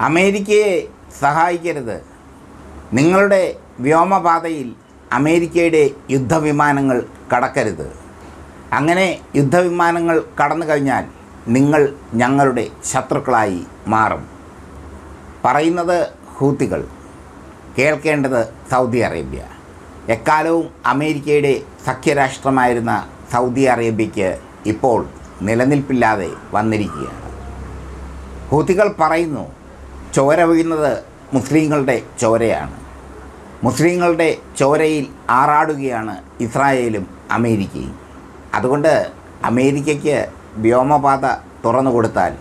അമേരിക്കയെ സഹായിക്കരുത്. നിങ്ങളുടെ വ്യോമപാതയിൽ അമേരിക്കയുടെ യുദ്ധവിമാനങ്ങൾ കടക്കരുത്. അങ്ങനെ യുദ്ധവിമാനങ്ങൾ കടന്നു കഴിഞ്ഞാൽ നിങ്ങൾ ഞങ്ങളുടെ ശത്രുക്കളായി മാറും. പറയുന്നത് ഹൂത്തികൾ കേൾക്കേണ്ടത് സൗദി അറേബ്യ. എക്കാലവും അമേരിക്കയുടെ സഖ്യരാഷ്ട്രമായിരുന്ന സൗദി അറേബ്യയ്ക്ക് ഇപ്പോൾ നിലനിൽപ്പില്ലാതെ വന്നിരിക്കുകയാണ്. ഹൂത്തികൾ പറയുന്നു ചോര വീഴുന്നത് മുസ്ലിങ്ങളുടെ ചോരയാണ്. മുസ്ലിങ്ങളുടെ ചോരയിൽ ആറാടുകയാണ് ഇസ്രായേലും അമേരിക്കയും. അതുകൊണ്ട് അമേരിക്കയ്ക്ക് വ്യോമപാത തുറന്നു കൊടുത്താൽ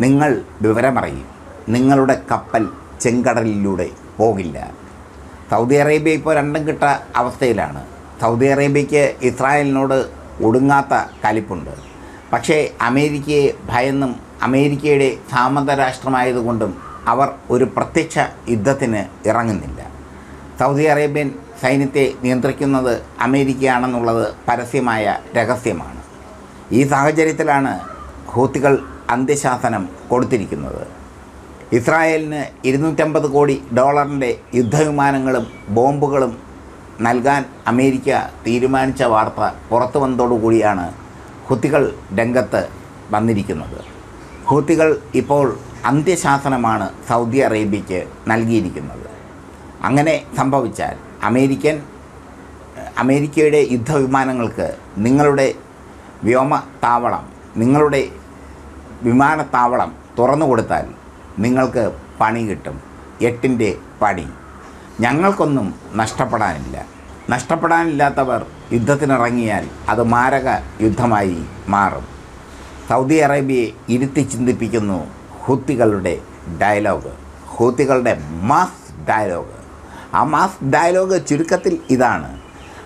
നിങ്ങൾ വിവരമറിയും. നിങ്ങളുടെ കപ്പൽ ചെങ്കടലിലൂടെ പോകില്ല. സൗദി അറേബ്യ ഇപ്പോൾ രണ്ടും കിട്ട അവസ്ഥയിലാണ്. സൗദി അറേബ്യയ്ക്ക് ഇസ്രായേലിനോട് ഒടുങ്ങാത്ത കലിപ്പുണ്ട്. പക്ഷേ അമേരിക്കയെ ഭയന്നും അമേരിക്കയുടെ സാമന്ത രാഷ്ട്രമായതുകൊണ്ടും അവർ ഒരു പ്രത്യക്ഷ യുദ്ധത്തിന് ഇറങ്ങുന്നില്ല. സൗദി അറേബ്യൻ സൈന്യത്തെ നിയന്ത്രിക്കുന്നത് അമേരിക്കയാണെന്നുള്ളത് പരസ്യമായ രഹസ്യമാണ്. ഈ സാഹചര്യത്തിലാണ് ഹൂത്തികൾ അന്ത്യശാസനം കൊടുത്തിരിക്കുന്നത്. ഇസ്രായേലിന് ഇരുന്നൂറ്റമ്പത് കോടി ഡോളറിന്റെ യുദ്ധവിമാനങ്ങളും ബോംബുകളും നൽകാൻ അമേരിക്ക തീരുമാനിച്ച വാർത്ത പുറത്തു വന്നതോടുകൂടിയാണ് ഹുത്തികൾ രംഗത്ത് വന്നിരിക്കുന്നത്. ഹൂത്തികൾ ഇപ്പോൾ അന്ത്യശാസനമാണ് സൗദി അറേബ്യയ്ക്ക് നൽകിയിരിക്കുന്നത്. അങ്ങനെ സംഭവിച്ചാൽ അമേരിക്കൻ അമേരിക്കയുടെ യുദ്ധവിമാനങ്ങൾക്ക് നിങ്ങളുടെ വ്യോമ താവളം നിങ്ങളുടെ വിമാനത്താവളം തുറന്നു കൊടുത്താൽ നിങ്ങൾക്ക് പണി കിട്ടും. എട്ടിന്റെ പണി ഞങ്ങൾക്കൊന്നും നഷ്ടപ്പെടാനില്ല. നഷ്ടപ്പെടാനില്ലാത്തവർ യുദ്ധത്തിനിറങ്ങിയാൽ അത് മാരക യുദ്ധമായി മാറും. സൗദി അറേബ്യയെ ഇരുത്തി ചിന്തിപ്പിക്കുന്നു ഹൂത്തികളുടെ ഡയലോഗ് ഹൂത്തികളുടെ മാസ് ഡയലോഗ്. ആ മാസ് ഡയലോഗ് ചുരുക്കത്തിൽ ഇതാണ്.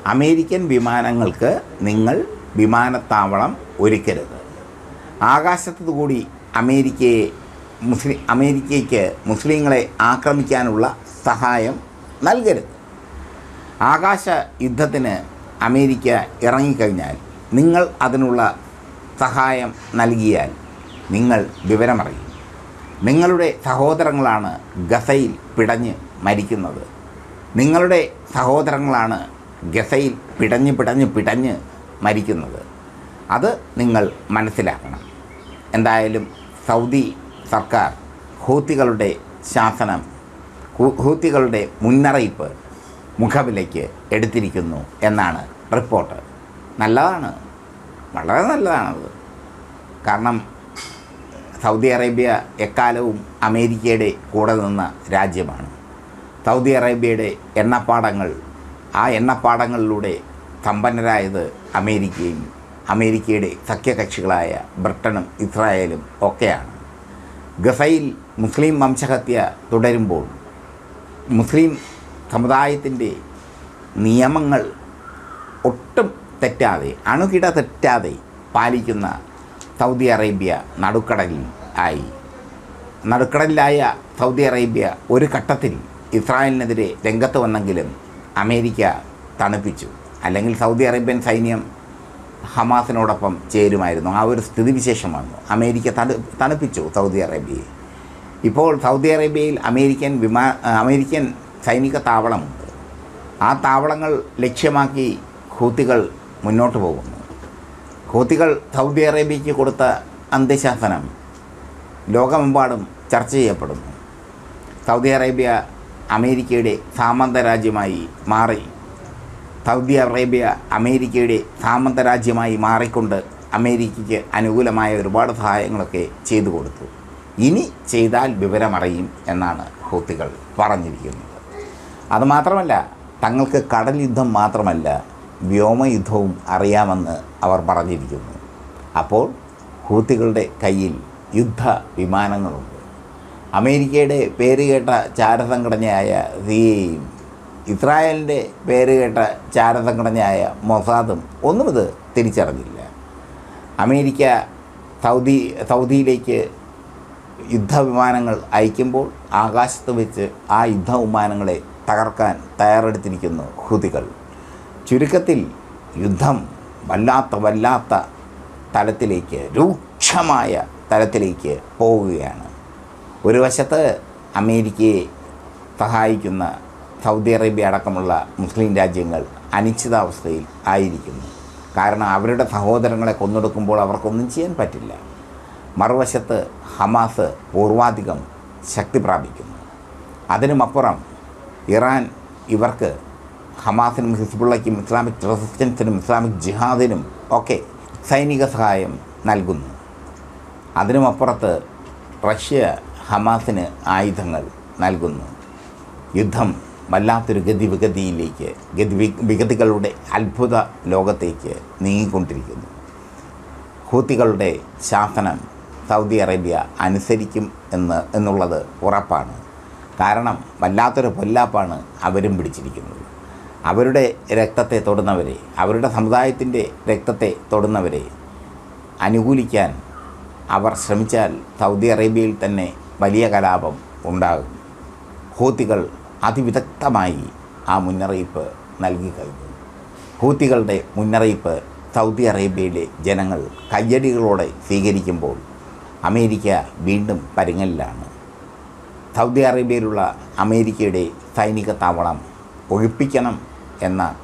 അമേരിക്കൻ വിമാനങ്ങൾക്ക് നിങ്ങൾ വിമാനത്താവളം ഒരുക്കരുത്. ആകാശത്തു കൂടി അമേരിക്കയെ മുസ്ലിം അമേരിക്കയ്ക്ക് മുസ്ലിങ്ങളെ ആക്രമിക്കാനുള്ള സഹായം നൽകരുത്. ആകാശ യുദ്ധത്തിന് അമേരിക്ക ഇറങ്ങിക്കഴിഞ്ഞാൽ നിങ്ങൾ അതിനുള്ള സഹായം നൽകിയാൽ നിങ്ങൾ വിവരമറിയും. നിങ്ങളുടെ സഹോദരങ്ങളാണ് ഗസയിൽ പിടഞ്ഞ് മരിക്കുന്നത്. നിങ്ങളുടെ സഹോദരങ്ങളാണ് ഗസയിൽ പിടഞ്ഞ് പിടഞ്ഞ് പിടഞ്ഞ് മരിക്കുന്നത്. അത് നിങ്ങൾ മനസ്സിലാക്കണം. എന്തായാലും സൗദി സർക്കാർ ഹൂത്തികളുടെ ശാസനം ഹൂത്തികളുടെ മുന്നറിയിപ്പ് മുഖവിലേക്ക് എടുത്തിരിക്കുന്നു എന്നാണ് റിപ്പോർട്ട്. നല്ലതാണ്. വളരെ നല്ലതാണത്. കാരണം സൗദി അറേബ്യ എക്കാലവും അമേരിക്കയുടെ കൂടെ നിന്ന രാജ്യമാണ്. സൗദി അറേബ്യയുടെ എണ്ണപ്പാടങ്ങൾ ആ എണ്ണപ്പാടങ്ങളിലൂടെ സമ്പന്നരായത് അമേരിക്കയും അമേരിക്കയുടെ സഖ്യകക്ഷികളായ ബ്രിട്ടനും ഇസ്രായേലും ഒക്കെയാണ്. ഗസയിൽ മുസ്ലിം വംശഹത്യ തുടരുമ്പോൾ മുസ്ലിം സമുദായത്തിന്റെ നിയമങ്ങൾ ഒട്ടും തെറ്റാതെ അണുകിട തെറ്റാതെ പാലിക്കുന്ന സൗദി അറേബ്യ നടുക്കടലിൽ ആയി. നടുക്കടലിലായ സൗദി അറേബ്യ ഒരു ഘട്ടത്തിൽ ഇസ്രായേലിനെതിരെ രംഗത്ത് വന്നെങ്കിലും അമേരിക്ക തണുപ്പിച്ചു. അല്ലെങ്കിൽ സൗദി അറേബ്യൻ സൈന്യം ഹമാസിനോടൊപ്പം ചേരുമായിരുന്നു. ആ ഒരു സ്ഥിതിവിശേഷം വന്നു. അമേരിക്ക തണു തണുപ്പിച്ചു സൗദി അറേബ്യയെ. ഇപ്പോൾ സൗദി അറേബ്യയിൽ അമേരിക്കൻ വിമാ അമേരിക്കൻ സൈനിക താവളമുണ്ട്. ആ താവളങ്ങൾ ലക്ഷ്യമാക്കി ഹൂത്തികൾ മുന്നോട്ട് പോകുന്നു. ഹൂത്തികൾ സൗദി അറേബ്യയ്ക്ക് കൊടുത്ത അന്ത്യശാസനം ലോകമെമ്പാടും ചർച്ച ചെയ്യപ്പെടുന്നു. സൗദി അറേബ്യ അമേരിക്കയുടെ സാമന്ത രാജ്യമായി മാറി. സൗദി അറേബ്യ അമേരിക്കയുടെ സാമന്ത രാജ്യമായി മാറിക്കൊണ്ട് അമേരിക്കയ്ക്ക് അനുകൂലമായ ഒരുപാട് സഹായങ്ങളൊക്കെ ചെയ്തു കൊടുത്തു. ഇനി ചെയ്താൽ വിവരമറിയും എന്നാണ് ഹൂത്തികൾ പറഞ്ഞിരിക്കുന്നത്. അതുമാത്രമല്ല തങ്ങൾക്ക് കടൽ യുദ്ധം മാത്രമല്ല വ്യോമയുദ്ധവും അറിയാമെന്ന് അവർ പറഞ്ഞിരിക്കുന്നു. അപ്പോൾ ഹൂത്തികളുടെ കയ്യിൽ യുദ്ധ വിമാനങ്ങളുണ്ട് അമേരിക്കയുടെ പേരുകേട്ട ചാരസംഘടനയായ സിയയും ഇസ്രായേലിന്റെ പേരുകേട്ട ചാരസംഘടനയായ മൊസാദും ഒന്നും ഇത് തിരിച്ചറിഞ്ഞില്ല. അമേരിക്ക സൗദി സൗദിയിലേക്ക് യുദ്ധവിമാനങ്ങൾ അയക്കുമ്പോൾ ആകാശത്ത് വെച്ച് ആ യുദ്ധവിമാനങ്ങളെ തകർക്കാൻ തയ്യാറെടുത്തിരിക്കുന്നു ഹുതികൾ ചുരുക്കത്തിൽ യുദ്ധം വല്ലാത്ത വല്ലാത്ത തലത്തിലേക്ക് രൂക്ഷമായ തലത്തിലേക്ക് പോവുകയാണ്. ഒരു വശത്ത് അമേരിക്കയെ സഹായിക്കുന്ന സൗദി അറേബ്യ അടക്കമുള്ള മുസ്ലിം രാജ്യങ്ങൾ അനിശ്ചിതാവസ്ഥയിൽ ആയിരിക്കുന്നു. കാരണം അവരുടെ സഹോദരങ്ങളെ കൊന്നൊടുക്കുമ്പോൾ അവർക്കൊന്നും ചെയ്യാൻ പറ്റില്ല. മറുവശത്ത് ഹമാസ് പൂർവാധികം ശക്തി പ്രാപിക്കുന്നു. അതിനുമപ്പുറം ഇറാൻ ഇവർക്ക് ഹമാസിനും ഹിസ്ബുള്ളയ്ക്കും ഇസ്ലാമിക് റെസിസ്റ്റൻസിനും ഇസ്ലാമിക് ജിഹാദിനും ഒക്കെ സൈനിക സഹായം നൽകുന്നു. അതിനുമപ്പുറത്ത് റഷ്യ ഹമാസിന് ആയുധങ്ങൾ നൽകുന്നു. യുദ്ധം വല്ലാത്തൊരു ഗതി വിഗതിയിലേക്ക് ഗതി വിഗതികളുടെ അത്ഭുത ലോകത്തേക്ക് നീങ്ങിക്കൊണ്ടിരിക്കുന്നു. ഹൂത്തികളുടെ ശാസനം സൗദി അറേബ്യ അനുസരിക്കും എന്ന് എന്നുള്ളത് ഉറപ്പാണ്. കാരണം വല്ലാത്തൊരു പൊല്ലാപ്പാണ് അവരും പിടിച്ചിരിക്കുന്നത്. അവരുടെ രക്തത്തെ തൊടുന്നവരെ അവരുടെ സമുദായത്തിന്റെ രക്തത്തെ തൊടുന്നവരെ അനുകൂലിക്കാൻ അവർ ശ്രമിച്ചാൽ സൗദി അറേബ്യയിൽ തന്നെ വലിയ കലാപം ഉണ്ടാകും. ഹൂത്തികൾ അതിവിദഗ്ധമായി ആ മുന്നറിയിപ്പ് നൽകി കഴിഞ്ഞു. ഹൂത്തികളുടെ മുന്നറിയിപ്പ് സൗദി അറേബ്യയിലെ ജനങ്ങൾ കയ്യടികളോടെ സ്വീകരിക്കുമ്പോൾ അമേരിക്ക വീണ്ടും പരുങ്ങലിലാണ്. സൗദി അറേബ്യയിലുള്ള അമേരിക്കയുടെ സൈനിക താവളം ഒഴിപ്പിക്കണം എന്ന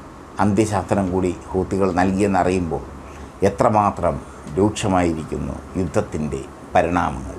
അന്ത്യശാസ്ത്രം കൂടി ഹൂത്തികൾ നൽകിയെന്നറിയുമ്പോൾ എത്രമാത്രം രൂക്ഷമായിരിക്കുന്നു യുദ്ധത്തിന്റെ പരിണാമങ്ങൾ.